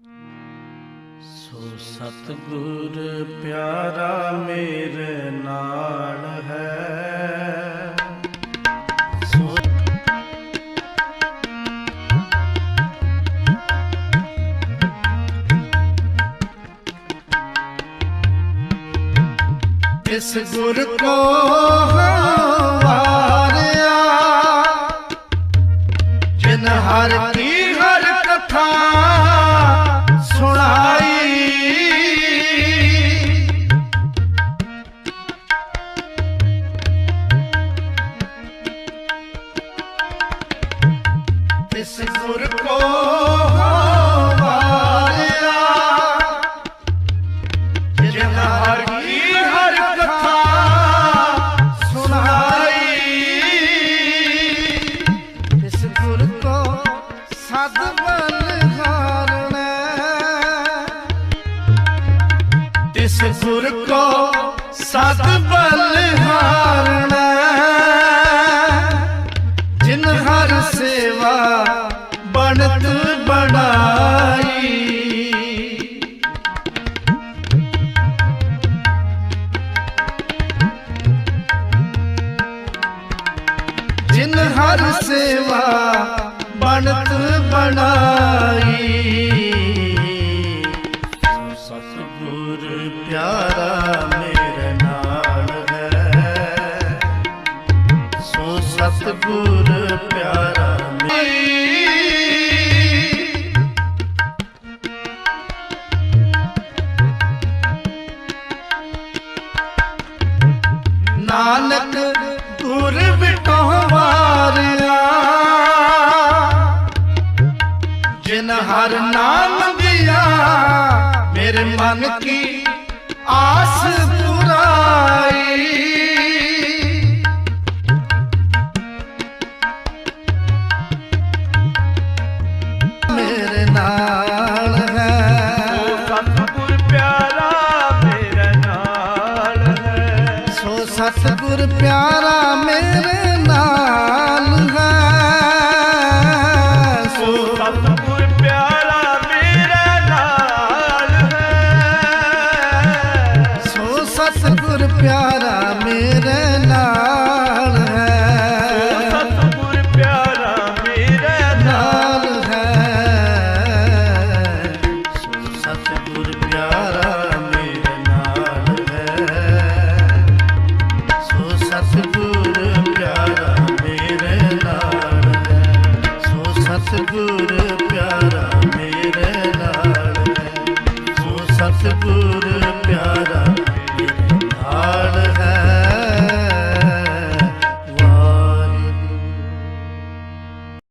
ਸੋ ਸਤਿਗੁਰ ਪਿਆਰਾ ਮੇਰੇ ਨਾਲ ਹੈ। ਇਸ ਗੁਰ ਕੋ ਵਾਰਿਆ ਜਿਨ ਹਰ ਕੀ ਹਰ ਕਥਾ ਇਸ ਗੁਰ ਕੋ ਵਾਰਿਆ ਜਿਨ ਹਰ ਕੀ ਹਰ ਕਥਾ ਸੁਣਾਈ। ਇਸ ਗੁਰ ਕੋ ਸਦ ਬਲਹਾਰਣਾ ਇਸ ਗੁਰ ਕੋ ਸਦ ਬਲਹਾਰਣਾ ਜਿਨ ਹਰ ਸੇਵਾ ਬਣਤ ਬਣਾਈ। ਜਿਨ ਹਰ ਸੇਵਾ ਬਣਤ ਬਣਾਈ। ਜਿਨ ਹਰ ਨਾਮ ਦਿਆ ਮੇਰੇ ਮਨ ਕੀ ਆਸ ਪੁਰਾਈ। ਮੇਰੇ ਨਾਲ ਹੈ। ਸਤਿਗੁਰ ਪਿਆਰਾ ਸਤਿਗੁਰ ਪਿਆਰਾ ਮੇਰੇ ਨਾਲ ਹੈ। ਸਤਿਗੁਰ ਪਿਆਰਾ ਮੇਰੇ ਨਾਲ ਹੈ। ਸੋ ਸਤਿਗੁਰ ਪਿਆਰਾ ਮੇਰੇ ਨਾਲ ਹੈ। ਸੋ ਸਤਿਗੁਰ ਪਿਆਰਾ ਮੇਰੇ ਨਾਲ ਹੈ। ਸੋ ਸਤਿਗੁਰ ਪਿਆਰਾ ਮੇਰੇ ਨਾਲ ਹੈ। ਸੋ ਸਤਿਗੁਰ